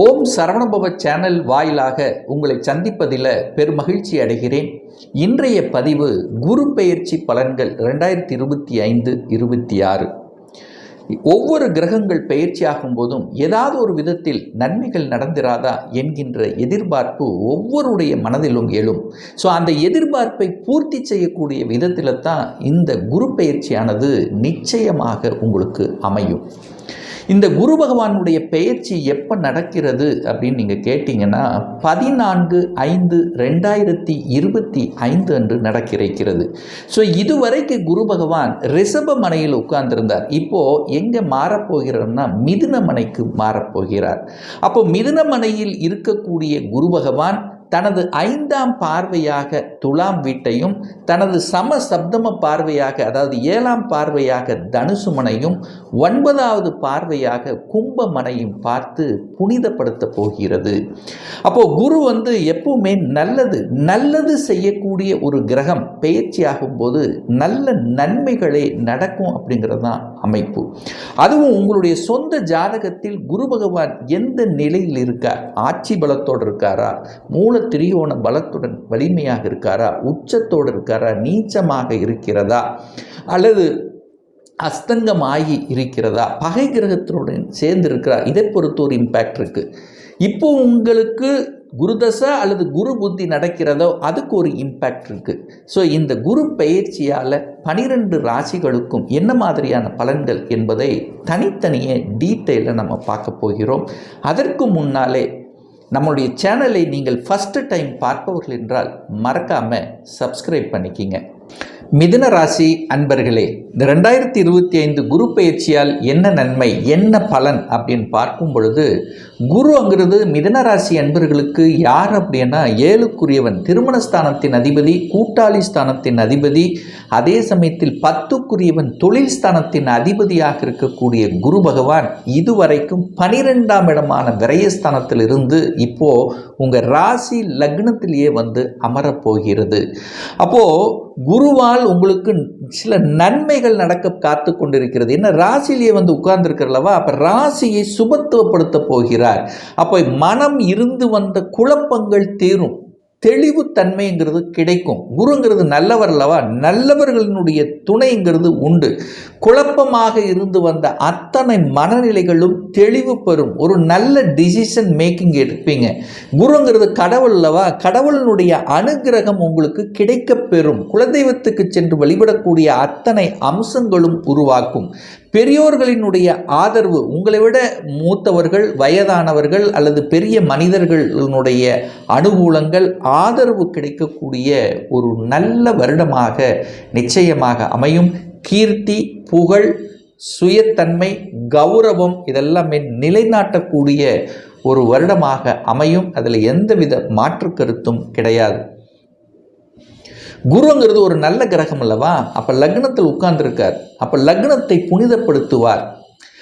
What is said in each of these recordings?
ஓம் Saravanabhava channel வாயிலாக உங்களை சந்திப்பதில் பெருமகிழ்ச்சி அடைகிறேன். இன்றைய பதிவு குரு பெயர்ச்சி பலன்கள் ரெண்டாயிரத்தி இருபத்தி ஐந்து இருபத்தி ஆறு. ஒவ்வொரு கிரகங்கள் பெயர்ச்சியாகும் போதும் ஏதாவது ஒரு விதத்தில் நன்மைகள் நடந்திராதா என்கின்ற எதிர்பார்ப்பு ஒவ்வொருடைய மனதிலும் எழும் ஸோ அந்த எதிர்பார்ப்பை பூர்த்தி செய்யக்கூடிய விதத்தில் தான் இந்த குரு பயிற்சியானது நிச்சயமாக உங்களுக்கு அமையும். இந்த குரு பகவானுடைய பெயர்ச்சி எப்போ நடக்கிறது அப்படின்னு நீங்கள் கேட்டிங்கன்னா பதினான்கு ஐந்து ரெண்டாயிரத்தி இருபத்தி ஐந்து அன்று நடக்கிறது ஸோ இதுவரைக்கு குரு பகவான் ரிஷப மனையில் உட்கார்ந்திருந்தார். இப்போது எங்கே மாறப்போகிறார்னா மிதுனமனைக்கு மாறப்போகிறார். அப்போ மிதுனமனையில் இருக்கக்கூடிய குரு பகவான் தனது ஐந்தாம் பார்வையாக துலாம் வீட்டையும் தனது சம சப்தம பார்வையாக அதாவது ஏழாம் பார்வையாக தனுசுமனையும் ஒன்பதாவது பார்வையாக கும்பமனையும் பார்த்து புனிதப்படுத்த போகிறது. அப்போ குரு வந்து எப்பவுமே நல்லது நல்லது செய்யக்கூடிய ஒரு கிரகம் பெயர்ச்சியாகும் போது நல்ல நன்மைகளே நடக்கும் அப்படிங்கிறது தான் அமைப்பு. அதுவும் உங்களுடைய சொந்த ஜாதகத்தில் குரு பகவான் எந்த நிலையில் இருக்கார்? ஆட்சி பலத்தோடு இருக்காரா? மூல திரியோண பலத்துடன் வலிமையாக இருக்காரா? உச்சத்தோடு இருக்காரா? நீச்சமாக இருக்கிறதா? அல்லது அஸ்தங்கமாகி இருக்கிறதா? பகை கிரகத்தினுடன் சேர்ந்து இருக்கிறா இதை பொறுத்த ஒரு இம்பேக்ட் இருக்குது இப்போ உங்களுக்கு குருதசை அல்லது குரு புத்தி நடக்கிறதோ அதுக்கு ஒரு இம்பேக்ட் இருக்குது ஸோ இந்த குரு பயிற்சியால் பனிரெண்டு ராசிகளுக்கும் என்ன மாதிரியான பலன்கள் என்பதை தனித்தனியே டீட்டெயிலில் நம்ம பார்க்க போகிறோம். அதற்கு முன்னாலே நம்மளுடைய சேனலை நீங்கள் ஃபஸ்ட்டு டைம் பார்ப்பவர்கள் என்றால் மறக்காமல் சப்ஸ்கிரைப் பண்ணிக்கிங்க. மிதுன ராசி அன்பர்களே இந்த ரெண்டாயிரத்தி இருபத்தி ஐந்து குரு பயிற்சியால் என்ன நன்மை என்ன பலன் அப்படின்னு பார்க்கும் பொழுது குருங்கிறது மிதுன ராசி அன்பர்களுக்கு யார் அப்படின்னா ஏழுக்குரியவன் திருமணஸ்தானத்தின் அதிபதி கூட்டாளி ஸ்தானத்தின் அதிபதி அதே சமயத்தில் பத்துக்குரியவன் தொழில் ஸ்தானத்தின் அதிபதியாக இருக்கக்கூடிய குரு பகவான் இதுவரைக்கும் பனிரெண்டாம் இடமான விரயஸ்தானத்தில் இருந்து இப்போ உங்கள் ராசி லக்னத்திலேயே வந்து அமரப்போகிறது. அப்போது குருவால் உங்களுக்கு சில நன்மைகள் நடக்க காத்து கொண்டிருக்கிறது. என்ன ராசிலேயே வந்து உட்கார்ந்துருக்கிறல்லவா? அப்போ ராசியை சுபத்துவப்படுத்த போகிறார். அப்போ மனம் இருந்து வந்த குழப்பங்கள் தீரும். தெளிவுத்தன்மைங்கிறது கிடைக்கும். குருங்கிறது நல்லவர் அல்லவா நல்லவர்களினுடைய துணைங்கிறது உண்டு. குழப்பமாக இருந்து வந்த அத்தனை மனநிலைகளும் தெளிவு பெறும். ஒரு நல்ல டிசிஷன் மேக்கிங் எடுப்பீங்க. குருங்கிறது கடவுள் அல்லவா கடவுளினுடைய அனுகிரகம் உங்களுக்கு கிடைக்க பெறும் குலதெய்வத்துக்கு சென்று வழிபடக்கூடிய அத்தனை அம்சங்களும் உருவாக்கும். பெரியோர்களினுடைய ஆதரவு உங்களை விட மூத்தவர்கள் வயதானவர்கள் அல்லது பெரிய மனிதர்களினுடைய அனுகூலங்கள் ஆதரவு கிடைக்கக்கூடிய ஒரு நல்ல வருடமாக நிச்சயமாக அமையும். கீர்த்தி புகழ் சுயத்தன்மை கௌரவம் இதெல்லாமே நிலைநாட்டக்கூடிய ஒரு வருடமாக அமையும். அதில் எந்தவித மாற்று கருத்தும் கிடையாது. குருங்கிறது ஒரு நல்ல கிரகம் அல்லவா? அப்போ லக்னத்தில் உட்கார்ந்துருக்கார். அப்போ லக்னத்தை புனிதப்படுத்துவார்.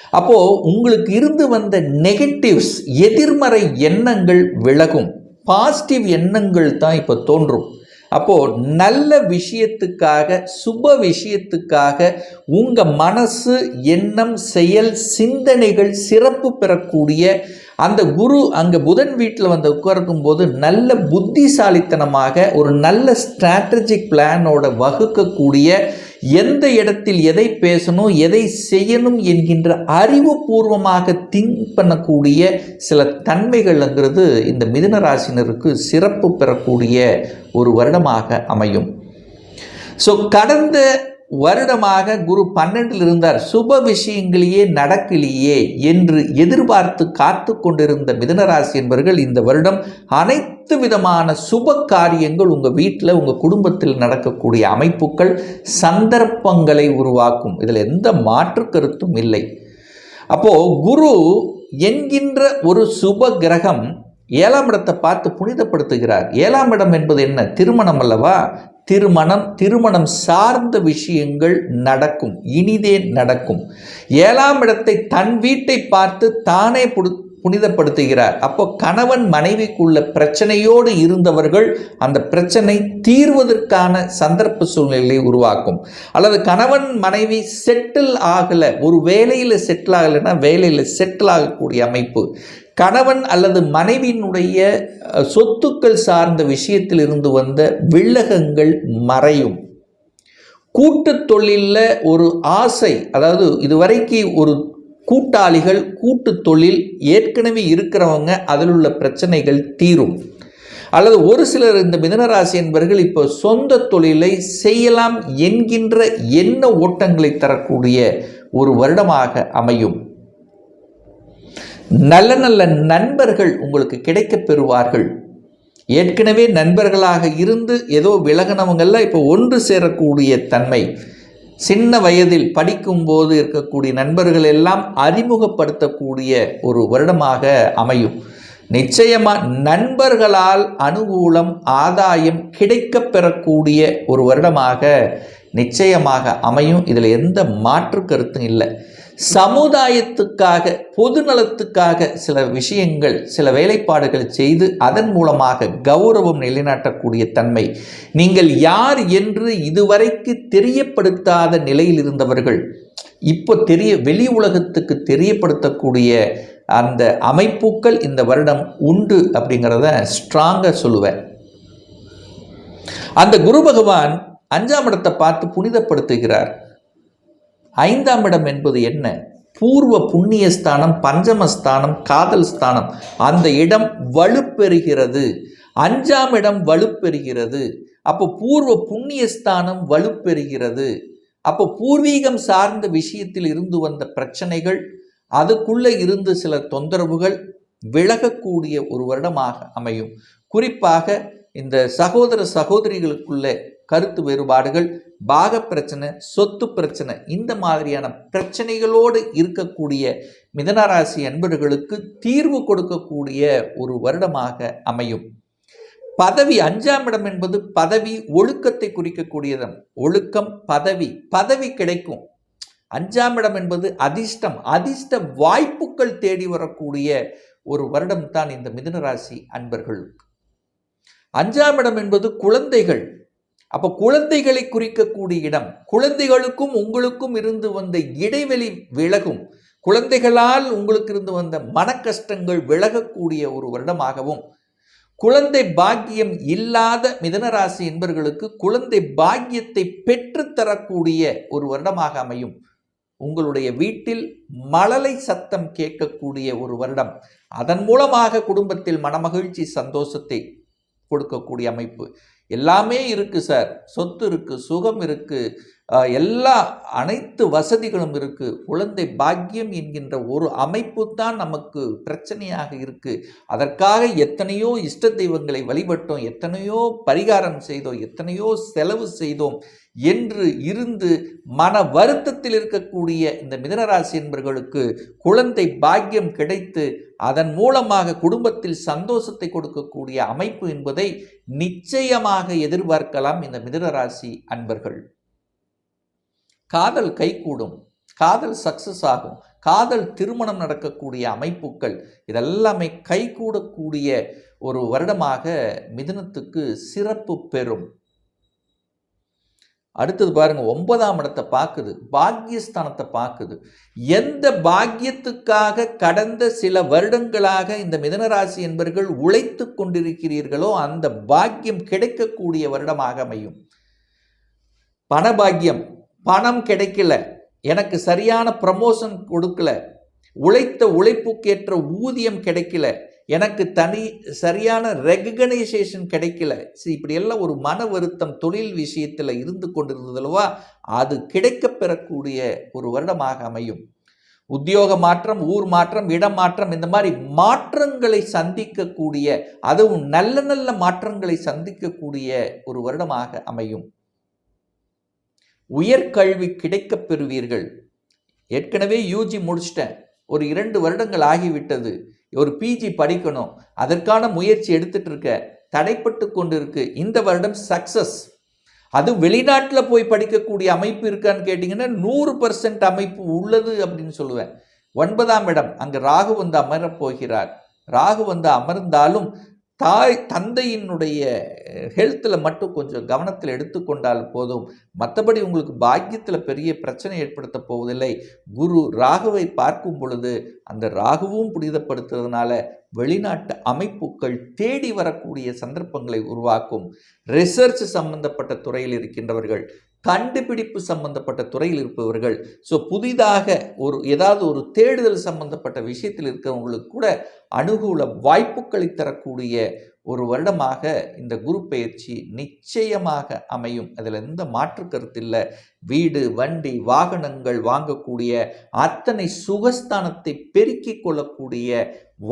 அப்போது உங்களுக்கு இருந்து வந்த நெகட்டிவ்ஸ் எதிர்மறை எண்ணங்கள் விலகும். பாசிட்டிவ் எண்ணங்கள் தான் இப்போ தோன்றும். அப்போது நல்ல விஷயத்துக்காக சுப விஷயத்துக்காக உங்கள் மனசு எண்ணம் செயல் சிந்தனைகள் சிறப்பு பெறக்கூடிய அந்த குரு அங்கே புதன் வீட்டில் வந்து உட்கார்க்கும் போது நல்ல புத்திசாலித்தனமாக ஒரு நல்ல ஸ்ட்ராட்டஜிக் பிளானோட வகுக்கக்கூடிய எந்த இடத்தில் எதை பேசணும் எதை செய்யணும் என்கின்ற அறிவுபூர்வமாக திங்க் பண்ணக்கூடிய சில தன்மைகள்ங்கிறது இந்த மிதுன ராசினருக்கு சிறப்பு பெறக்கூடிய ஒரு வருடமாக அமையும். ஸோ கடந்த வருடமாக குரு பன்னெண்டில் இருந்தார். சுப விஷயங்களையே நடக்கலையே என்று எதிர்பார்த்து காத்து கொண்டிருந்த மிதனராசி என்பவர்கள் இந்த வருடம் அனைத்து விதமான சுப காரியங்கள் உங்கள் வீட்டில் உங்கள் குடும்பத்தில் நடக்கக்கூடிய அமைப்புகள் சந்தர்ப்பங்களை உருவாக்கும். இதில் எந்த மாற்று கருத்தும் இல்லை. அப்போது குரு என்கின்ற ஒரு சுப கிரகம் ஏழாம் இடத்தை பார்த்து புனிதப்படுத்துகிறார். ஏழாம் இடம் என்பது என்ன? திருமணம் அல்லவா? திருமணம் திருமணம் சார்ந்த விஷயங்கள் நடக்கும். இனிதே நடக்கும். ஏழாம் இடத்தை தன் வீட்டை பார்த்து தானே புனிதப்படுத்துகிறார். அப்போ கணவன் மனைவிக்குள்ள பிரச்சனையோடு இருந்தவர்கள் அந்த பிரச்சனை தீர்வதற்கான சந்தர்ப்ப சூழ்நிலையை உருவாக்கும். அல்லது கணவன் மனைவி செட்டில் ஆகலை ஒரு வேலையில் செட்டில் ஆகலைன்னா வேலையில் செட்டில் ஆகக்கூடிய அமைப்பு. கணவன் அல்லது மனைவியினுடைய சொத்துக்கள் சார்ந்த விஷயத்தில் இருந்து வந்த வில்லகங்கள் மறையும். கூட்டுத் தொழிலில் ஒரு ஆசை அதாவது இதுவரைக்கு ஒரு கூட்டாளிகள் கூட்டு தொழில் ஏற்கனவே இருக்கிறவங்க அதில் உள்ள பிரச்சனைகள் தீரும். அல்லது ஒரு சிலர் இந்த மிதனராசி என்பவர்கள் இப்போ சொந்த தொழிலை செய்யலாம் என்கின்ற எண்ண ஓட்டங்களை தரக்கூடிய ஒரு வருடமாக அமையும். நல்ல நல்ல நண்பர்கள் உங்களுக்கு கிடைக்கப் பெறுவார்கள். ஏற்கனவே நண்பர்களாக இருந்து ஏதோ விலகினவங்கள்லாம் இப்போ ஒன்று சேரக்கூடிய தன்மை. சின்ன வயதில் படிக்கும்போது இருக்கக்கூடிய நண்பர்கள் எல்லாம் அறிமுகப்படுத்தக்கூடிய ஒரு வருடமாக அமையும். நிச்சயமாக நண்பர்களால் அனுகூலம் ஆதாயம் கிடைக்கப் பெறக்கூடிய ஒரு வருடமாக நிச்சயமாக அமையும். இதில் எந்த மாற்று கருத்தும் இல்லை. சமுதாயத்துக்காக பொதுநலத்துக்காக சில விஷயங்கள் சில வேலைப்பாடுகள் செய்து அதன் மூலமாக கௌரவம் நிலைநாட்டக்கூடிய தன்மை. நீங்கள் யார் என்று இதுவரைக்கு தெரியப்படுத்தாத நிலையில் இருந்தவர்கள் இப்போ தெரிய வெளி உலகத்துக்கு தெரியப்படுத்தக்கூடிய அந்த அமைப்புகள் இந்த வருடம் உண்டு அப்படிங்கிறத ஸ்ட்ராங்காக சொல்லுவேன். அந்த குரு பகவான் அஞ்சாம் இடத்தை பார்த்து புனிதப்படுத்துகிறார். ஐந்தாம் இடம் என்பது என்ன? பூர்வ புண்ணியஸ்தானம் பஞ்சமஸ்தானம் காதல் ஸ்தானம். அந்த இடம் வலுப்பெறுகிறது. அஞ்சாம் இடம் வலுப்பெறுகிறது. அப்போ பூர்வ புண்ணிய ஸ்தானம் வலுப்பெறுகிறது. அப்போ பூர்வீகம் சார்ந்த விஷயத்தில் இருந்து வந்த பிரச்சனைகள் அதுக்குள்ளே இருந்து சில தொந்தரவுகள் விலகக்கூடிய ஒரு வருடமாக அமையும். குறிப்பாக இந்த சகோதர சகோதரிகளுக்குள்ளே கருத்து வேறுபாடுகள் பாக பிரச்சனை சொத்து பிரச்சனை இந்த மாதிரியான பிரச்சனைகளோடு இருக்கக்கூடிய மிதனராசி அன்பர்களுக்கு தீர்வு கொடுக்கக்கூடிய ஒரு வருடமாக அமையும். பதவி அஞ்சாம் இடம் என்பது பதவி ஒழுக்கத்தை குறிக்கக்கூடியதம். ஒழுக்கம் பதவி பதவி கிடைக்கும். அஞ்சாம் இடம் என்பது அதிர்ஷ்டம் அதிர்ஷ்ட வாய்ப்புகள் தேடி வரக்கூடிய ஒரு வருடம் தான் இந்த மிதுனராசி அன்பர்களுக்கு. அஞ்சாம் இடம் என்பது குழந்தைகள் அப்போ குழந்தைகளை குறிக்கக்கூடிய இடம் குழந்தைகளுக்கும் உங்களுக்கும் இருந்து வந்த இடைவெளி விலகும். குழந்தைகளால் உங்களுக்கு இருந்து வந்த மன கஷ்டங்கள் விலகக்கூடிய ஒரு வருடமாகவும் குழந்தை பாக்கியம் இல்லாத மிதனராசி என்பர்களுக்கு குழந்தை பாக்கியத்தை பெற்றுத்தரக்கூடிய ஒரு வருடமாக அமையும். உங்களுடைய வீட்டில் மழலை சத்தம் கேட்கக்கூடிய ஒரு வருடம். அதன் மூலமாக குடும்பத்தில் மனமகிழ்ச்சி சந்தோஷத்தை கொடுக்கக்கூடிய அமைப்பு. எல்லாமே இருக்குது சார். சொத்து இருக்குது சுகம் இருக்குது எல்லா அனைத்து வசதிகளும் இருக்குது குழந்தை பாக்கியம் என்கின்ற ஒரு அமைப்பு தான் நமக்கு பிரச்சனையாக இருக்குது அதற்காக எத்தனையோ இஷ்ட தெய்வங்களை வழிபட்டோம் எத்தனையோ பரிகாரம் செய்தோம் எத்தனையோ செலவு செய்தோம் என்று இருந்து மன வருத்தத்தில் இருக்கக்கூடிய இந்த மிதனராசி என்பவர்களுக்கு குழந்தை பாக்கியம் கிடைத்து அதன் மூலமாக குடும்பத்தில் சந்தோஷத்தை கொடுக்கக்கூடிய அமைப்பு என்பதை நிச்சயமாக எதிர்பார்க்கலாம் இந்த மிதனராசி அன்பர்கள்? காதல் கைகூடும் காதல் சக்சஸ் ஆகும் காதல் திருமணம் நடக்கக்கூடிய அமைப்புகள் இதெல்லாமே கைகூடக்கூடிய ஒரு வருடமாக மிதுனத்துக்கு சிறப்பு பெறும். அடுத்தது பாருங்கள் ஒன்பதாம் இடத்தை பார்க்குது பாக்கியஸ்தானத்தை பார்க்குது. எந்த பாக்கியத்துக்காக கடந்த சில வருடங்களாக இந்த மிதனராசி என்பவர்கள் உழைத்து கொண்டிருக்கிறீர்களோ அந்த பாக்கியம் கிடைக்கக்கூடிய வருடமாக அமையும். பணபாக்கியம் பணம் கிடைக்கல எனக்கு சரியான ப்ரமோஷன் கொடுக்கல உழைத்த உழைப்புக்கேற்ற ஊதியம் கிடைக்கல எனக்கு தனி சரியான ரெகனைசேஷன் கிடைக்கல. இப்படியெல்லாம் ஒரு மன வருத்தம் தொழில் விஷயத்தில் இருந்து கொண்டிருந்ததுலவா அது கிடைக்க பெறக்கூடிய ஒரு வருடமாக அமையும். உத்தியோக மாற்றம் ஊர் மாற்றம் இடம் மாற்றம் இந்த மாதிரி மாற்றங்களை சந்திக்கக்கூடிய அதுவும் நல்ல நல்ல மாற்றங்களை சந்திக்கக்கூடிய ஒரு வருடமாக அமையும். உயர்கல்வி கிடைக்கப் பெறுவீர்கள். ஏற்கனவே யூஜி முடிச்சிட்டேன். ஒரு இரண்டு வருடங்கள் ஆகிவிட்டது. ஒரு பிஜி படிக்கணும். அதற்கான முயற்சி எடுத்துட்டு இருக்க தடைப்பட்டு கொண்டு இருக்கு இந்த வருடம் சக்சஸ் அது வெளிநாட்டில் போய் படிக்கக்கூடிய அமைப்பு இருக்கான்னு கேட்டிங்கன்னா நூறு பர்சன்ட் அமைப்பு உள்ளது அப்படின்னு சொல்லுவேன். ஒன்பதாம் இடம். அங்கே ராகு வந்து அமரப் போகிறார். ராகு வந்து அமர்ந்தாலும் தாய் தந்தையினுடைய ஹெல்த்தில் மட்டும் கொஞ்சம் கவனத்தில் எடுத்துக்கொண்டால் போதும். மற்றபடி உங்களுக்கு பாக்கியத்தில் பெரிய பிரச்சனை ஏற்படுத்த போவதில்லை. குரு ராகுவை பார்க்கும் பொழுது அந்த ராகுவும் புனிதப்படுத்துறதுனால வெளிநாட்டு அமைப்புகள் தேடி வரக்கூடிய சந்தர்ப்பங்களை உருவாக்கும். ரிசர்ச் சம்பந்தப்பட்ட துறையில் இருக்கின்றவர்கள் கண்டுபிடிப்பு சம்பந்தப்பட்ட துறையில் இருப்பவர்கள். ஸோ புதிதாக ஒரு ஏதாவது ஒரு தேடுதல் சம்பந்தப்பட்ட விஷயத்தில் இருக்கிறவங்களுக்கு கூட அனுகூல வாய்ப்புகளை தரக்கூடிய ஒரு வருடமாக இந்த குரு பயிற்சி நிச்சயமாக அமையும். அதில் எந்த மாற்று கருத்தில்லை வீடு வண்டி வாகனங்கள் வாங்கக்கூடிய அத்தனை சுகஸ்தானத்தை பெருக்கிக் கொள்ளக்கூடிய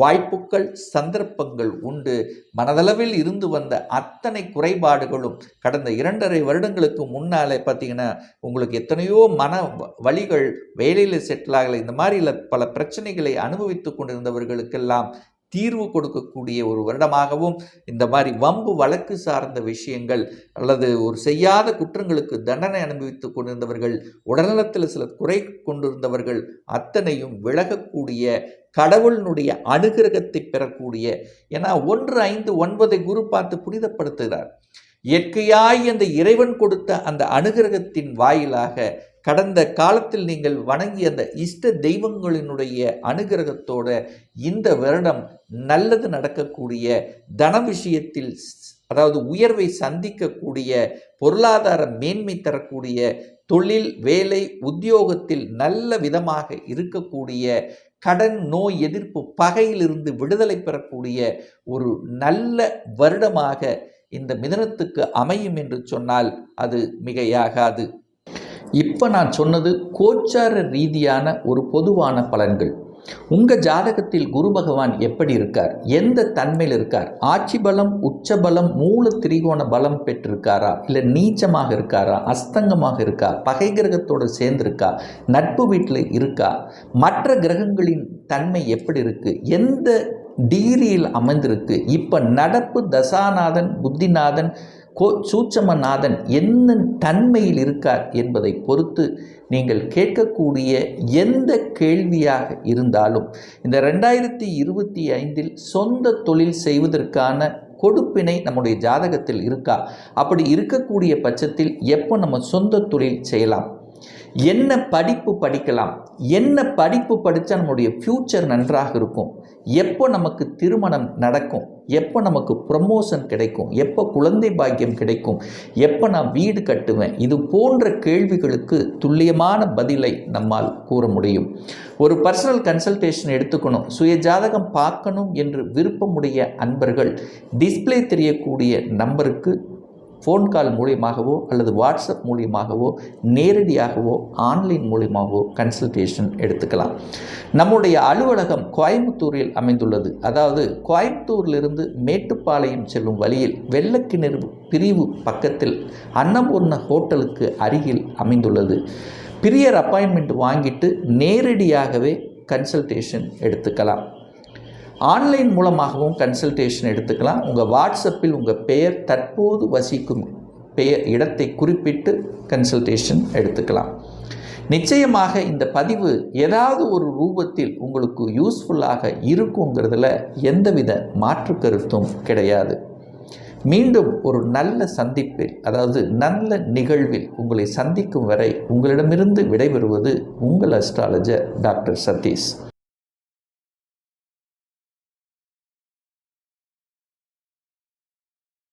வாய்ப்புகள் சந்தர்ப்பங்கள் உண்டு. மனதளவில் இருந்து வந்த அத்தனை குறைபாடுகளும் கடந்த இரண்டரை வருடங்களுக்கு முன்னாலே பார்த்தீங்கன்னா உங்களுக்கு எத்தனையோ மன வழிகள் வேலையில் செட்டில் ஆகலை. இந்த மாதிரி பல பிரச்சனைகளை அனுபவித்து கொண்டிருந்தவர்களுக்கெல்லாம் தீர்வு கொடுக்கக்கூடிய ஒரு வருடமாகவும் இந்த மாதிரி வம்பு வழக்கு சார்ந்த விஷயங்கள் அல்லது ஒரு செய்யாத குற்றங்களுக்கு தண்டனை அனுபவித்து கொண்டிருந்தவர்கள் உடல்நலத்தில் சில குறை கொண்டிருந்தவர்கள் அத்தனையும் விலகக்கூடிய கடவுளினுடைய அனுகிரகத்தை பெறக்கூடிய ஏன்னா ஒன்று ஐந்து ஒன்பதை குரு பார்த்து புனிதப்படுத்துகிறார். இயற்கையாய் அந்த இறைவன் கொடுத்த அந்த அனுகிரகத்தின் வாயிலாக கடந்த காலத்தில் நீங்கள் வணங்கிய அந்த இஷ்ட தெய்வங்களினுடைய அனுகிரகத்தோட இந்த வருடம் நல்லது நடக்கக்கூடிய தன விஷயத்தில் அதாவது உயர்வை சந்திக்கக்கூடிய பொருளாதார மேன்மை தரக்கூடிய தொழில் வேலை உத்தியோகத்தில் நல்ல விதமாக இருக்கக்கூடிய கடன் நோய் எதிர்ப்பு பகையிலிருந்து விடுதலை பெறக்கூடிய ஒரு நல்ல வருடமாக இந்த மிதனத்துக்கு அமையும் என்று சொன்னால் அது மிகையாகாது. இப்போ நான் சொன்னது கோச்சார ரீதியான ஒரு பொதுவான பலன்கள். உங்கள் ஜாதகத்தில் குரு பகவான் எப்படி இருக்கார்? எந்த தன்மையில் இருக்கார்? ஆட்சி பலம் உச்ச பலம் மூல திரிகோண பலம் பெற்றிருக்காரா? இல்லை நீச்சமாக இருக்காரா? அஸ்தங்கமாக இருக்கா? பகை கிரகத்தோடு சேர்ந்திருக்கா? நட்பு வீட்டில் இருக்கா? மற்ற கிரகங்களின் தன்மை எப்படி இருக்குது எந்த டிகிரியில் அமைந்திருக்கு? இப்போ நடப்பு தசாநாதன் புத்திநாதன் கோ சூட்சமநாதன் என்ன தன்மையில் இருக்கார் என்பதை பொறுத்து நீங்கள் கேட்கக்கூடிய எந்த கேள்வியாக இருந்தாலும் இந்த ரெண்டாயிரத்தி இருபத்தி ஐந்தில் சொந்த தொழில் செய்வதற்கான கொடுப்பினை நம்முடைய ஜாதகத்தில் இருக்கா? அப்படி இருக்கக்கூடிய பட்சத்தில் எப்போ நம்ம சொந்த தொழில் செய்யலாம்? என்ன படிப்பு படிக்கலாம்? என்ன படிப்பு படித்தா நம்முடைய ஃப்யூச்சர் நன்றாக இருக்கும்? எப்போ நமக்கு திருமணம் நடக்கும்? எப்போ நமக்கு ப்ரமோஷன் கிடைக்கும்? எப்போ குழந்தை பாக்கியம் கிடைக்கும்? எப்போ நான் வீடு கட்டுவேன்? இது போன்ற கேள்விகளுக்கு துல்லியமான பதிலை நம்மால் கூற முடியும். ஒரு பர்சனல் கன்சல்டேஷன் எடுத்துக்கணும். சுய ஜாதகம் பார்க்கணும் என்று விருப்பமுடைய அன்பர்கள் டிஸ்பிளே தெரியக்கூடிய நம்பருக்கு ஃபோன் கால் மூலியமாகவோ அல்லது வாட்ஸ்அப் மூலியமாகவோ நேரடியாகவோ ஆன்லைன் மூலியமாகவோ கன்சல்டேஷன் எடுத்துக்கலாம். நம்முடைய அலுவலகம் கோயம்புத்தூரில் அமைந்துள்ளது. அதாவது கோயம்புத்தூரிலிருந்து மேட்டுப்பாளையம் செல்லும் வழியில் வெள்ளக்கிணறு பிரிவு பக்கத்தில் அன்னபூர்ண ஹோட்டலுக்கு அருகில் அமைந்துள்ளது. பிரியர் அப்பாயின்மெண்ட் வாங்கிட்டு நேரடியாகவே கன்சல்டேஷன் எடுத்துக்கலாம். ஆன்லைன் மூலமாகவும் கன்சல்டேஷன் எடுத்துக்கலாம். உங்கள் வாட்ஸ்அப்பில் உங்கள் பெயர் தற்போது வசிக்கும் பெயர் இடத்தை குறிப்பிட்டு கன்சல்டேஷன் எடுத்துக்கலாம். நிச்சயமாக இந்த பதிவு ஏதாவது ஒரு ரூபத்தில் உங்களுக்கு யூஸ்ஃபுல்லாக இருக்குங்கிறதுல எந்தவித மாற்று கருத்தும் கிடையாது. மீண்டும் ஒரு நல்ல சந்திப்பில் அதாவது நல்ல நிகழ்வில் உங்களை சந்திக்கும் வரை உங்களிடமிருந்து விடைபெறுவது உங்கள் அஸ்ட்ராலஜர் டாக்டர் சதீஷ்.